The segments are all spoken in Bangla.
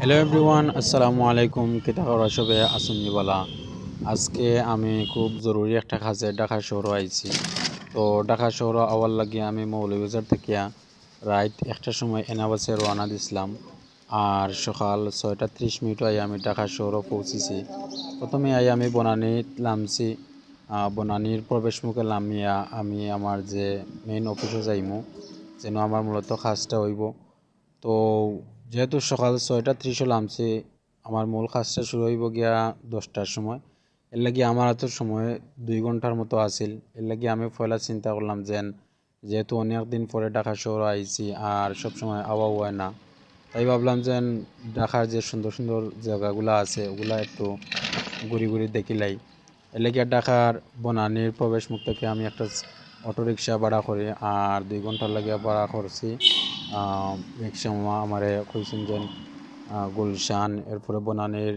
হ্যালো এভরিওয়ান আসসালামু আলাইকুম কিতা করা সবে আসুননিবালা আজকে আমি খুব জরুরি একটা কাজে ঢাকা শহর আইছি। তো ঢাকা শহর আওয়ার লাগিয়ে আমি মৌলভীবাজার থেকে রাইট একটা সময় এনাবাসে রওনা দিছিলাম। আর সকাল ছয়টা ত্রিশ মিনিট আই আমি ঢাকা শহর পৌঁছেছি। প্রথমে আই আমি বনানী নামছি। বনানীর প্রবেশ মুখে নামিয়া আমি আমার যে মেইন অফিসে যাইমু, যেন আমার মূলত কাজটা হইব। তো যেহেতু সকাল ছয়টা ত্রিশে নামছি আমার মূল কাজটা শুরু হইব গিয়া দশটার সময়। এর লাগি আমার এত সময় দুই ঘণ্টার মতো আছিল। এর লাগি আমি পয়লা চিন্তা করলাম যেন যেহেতু অনেক দিন পরে ঢাকা শহর আইছি আর সব সময় আওয়া হয় না, তাই ভাবলাম যেন ঢাকার যে সুন্দর সুন্দর জায়গাগুলো আছে, ওগুলা একটু ঘুরি ঘুরি দেখিলাই এর লাগি ঢাকার বনানির প্রবেশ মুখ থেকে আমি একটা অটো রিক্সা ভাড়া করি আর দুই ঘণ্টার লাগে ভাড়া করছি। রিক্সা মামা আমারে যে গুলশান, এরপরে বনানীর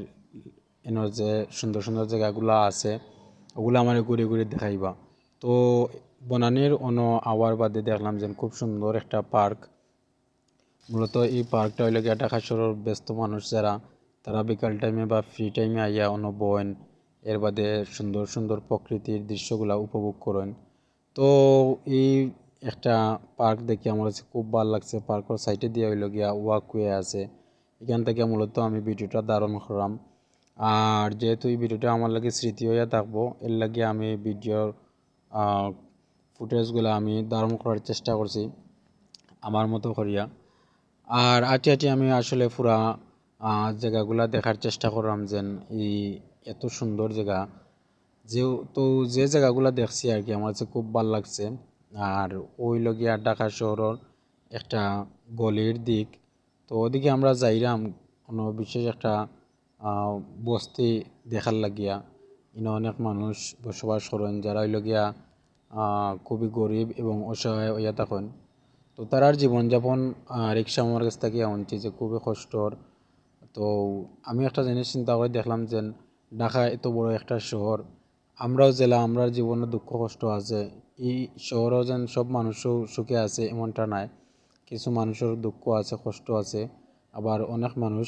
এনার যে সুন্দর সুন্দর জায়গাগুলো আছে, ওগুলো আমার ঘুরে ঘুরে দেখাইবা। তো বনানীর অন্য আওয়ার বাদে দেখলাম যে, খুব সুন্দর একটা পার্ক। মূলত এই পার্কটা হইলে গিয়ে ঢাকা শহরের ব্যস্ত মানুষ যারা, তারা বিকাল টাইমে বা ফ্রি টাইমে আইয়া অন্য বয়েন এর বাদে সুন্দর সুন্দর প্রকৃতির দৃশ্যগুলা উপভোগ করেন। তো এই একটা পার্ক দেখে আমার কাছে খুব ভালো লাগছে। পার্কের সাইডে দিয়ে হইল গিয়া ওয়াকওয়ে আছে। এখান থেকে মূলত আমি ভিডিওটা ধারণ করলাম। আর যেহেতু এই ভিডিওটা আমার লাগে স্মৃতি হইয়া থাকব, এর লাগে আমি ভিডিওর ফুটেজগুলো আমি ধারণ করার চেষ্টা করছি, আমার মতো করিয়া। আর আটি আটি আমি আসলে পুরা জায়গাগুলা দেখার চেষ্টা করলাম যেন এই এত সুন্দর জায়গা। যেহেতু যে জায়গাগুলো দেখছি আর কি, আমার কাছে খুব ভালো লাগছে। আর ওই লগিয়া ঢাকা শহরের একটা গলির দিক। তো ওদিকে আমরা যাইলাম কোনো বিশেষ একটা বস্তি দেখার লাগিয়া। ইনো অনেক মানুষ বসবাস করেন, যারা হইল গিয়া খুবই গরিব এবং অসহায় হইয়া থাকেন। তো তারার জীবনযাপন রিক্সা আমার কাছ থেকে আনছি যে খুবই কষ্টর। তো আমি একটা জিনিস চিন্তা করে দেখলাম যে ঢাকা এত বড় একটা শহর, আমরাও জেলা, আমরার জীবনে দুঃখ কষ্ট আছে। এই শহরেও যেন সব মানুষও সুখে আছে এমনটা নাই। কিছু মানুষের দুঃখ আছে, কষ্ট আছে, আবার অনেক মানুষ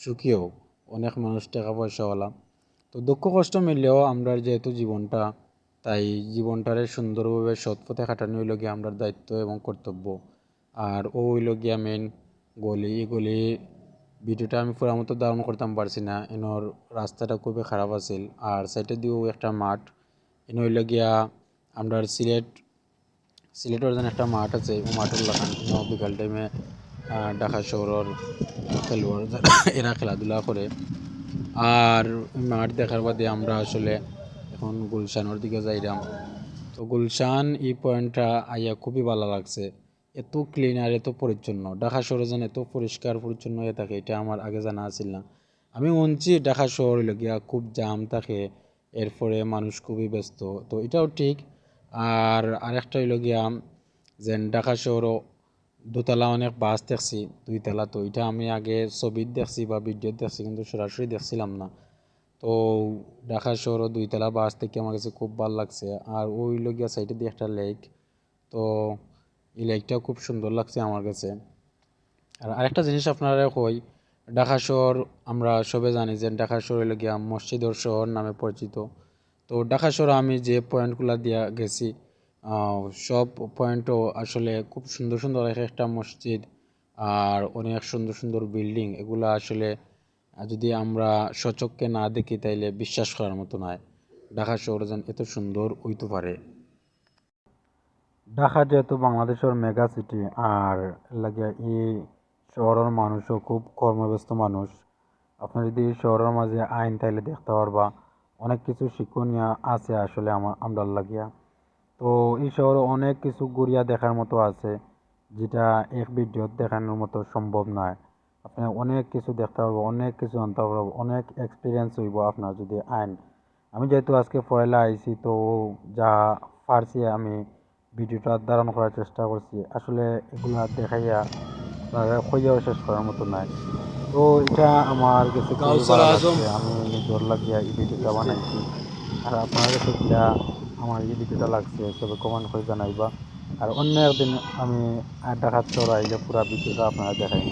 সুখীও। অনেক মানুষ টাকা পয়সাওয়ালা তো দুঃখ, কষ্ট মিললেও আমরা যেহেতু জীবনটা, তাই জীবনটারে সুন্দরভাবে সৎ পথে কাটানো হইল গিয়ে আমরা দায়িত্ব এবং কর্তব্য। আর ও হইল গিয়া মেন গলি। গলি ভিডিওটা আমি পুরা মতো ধারণ করতাম পারছি না। এনর রাস্তাটা খুবই খারাপ আছিল। আর সাইডে দিয়েও একটা মাঠ। এন হইল গিয়া আমরা সিলেট, সিলেটের যেন একটা মাঠ আছে ওই মাঠের লাগান বিকাল টাইমে ঢাকা শহরের খেলোয়াড় এরা খেলাধুলা করে। আর মাঠ দেখার বাদে আমরা আসলে এখন গুলশানের দিকে যাইলাম তো গুলশান এই পয়েন্টটা আইয়া খুবই ভালো লাগছে। এত ক্লিন আর এত পরিচ্ছন্ন। ঢাকা শহরে যেন এত পরিষ্কার, পরিচ্ছন্ন হয়ে থাকে, এটা আমার আগে জানা আছিল না। আমি শুনছি ঢাকা শহর হইল গিয়া খুব জাম থাকে, এরপরে মানুষ খুবই ব্যস্ত। তো এটাও ঠিক। আর আরেকটা হইল গিয়া যে ঢাকা শহরও দোতলা অনেক বাস দেখছি, দুইতলা তো। এটা আমি আগে ছবিত দেখছি বা ভিডিও দেখছি, কিন্তু সরাসরি দেখছিলাম না। তো ঢাকা শহর দুইতলা বাস থেকে আমার কাছে খুব ভালো লাগছে। আর ওই লগিয়া সাইডে দিয়ে একটা লেক। তো এই লেকটাও খুব সুন্দর লাগছে আমার কাছে। আর আরেকটা জিনিস আপনারা কই, ঢাকা শহর আমরা সবে জানি যে ঢাকা শহর হলো গিয়া মসজিদের শহর নামে পরিচিত। তো ঢাকা শহরে আমি যে পয়েন্টগুলো দিয়া গেছি সব পয়েন্টও আসলে খুব সুন্দর সুন্দর এক একটা মসজিদ আর অনেক সুন্দর সুন্দর বিল্ডিং এগুলো আসলে যদি আমরা সচক্ষে না দেখি তাইলে বিশ্বাস করার মতো নয় ঢাকা শহর যেন এত সুন্দর হইতে পারে। ঢাকা যেহেতু বাংলাদেশের মেগা সিটি আর লাগে এই শহরের মানুষও খুব কর্মব্যস্ত মানুষ। আপনি যদি শহরের মাঝে আইন তাইলে দেখতে পারবা অনেক কিছু শিক্ষণীয় আছে আসলে আমার আমরা লাগিয়া। তো এই শহরে অনেক কিছু ঘুরিয়া দেখার মতো আছে, যেটা এক ভিডিও দেখানোর মতো সম্ভব নয়। আপনি অনেক কিছু দেখতে পারব, অনেক কিছু জানতে পারব, অনেক এক্সপিরিয়েন্স হইব আপনার যদি আইন। আমি যেহেতু আজকে পয়লা আইছি, তো যা পারছি আমি ভিডিওটা ধারণ করার চেষ্টা করছি। আসলে এগুলা দেখাইয়া কইয়াও শেষ করার মতো নাই। তো এটা আমার কাছে খুবই ভালো লাগছে। আমি নিজের লাগিয়া এই ভিডিওটা বানাইছি। আর আপনার কাছে কিরা আমার এই ভিডিওটা লাগছে সবে কমেন্ট করে জানাইবা। আর অন্য একদিন আমি ডাকাত চড়াই যে পুরা ভিডিওটা আপনারা দেখাই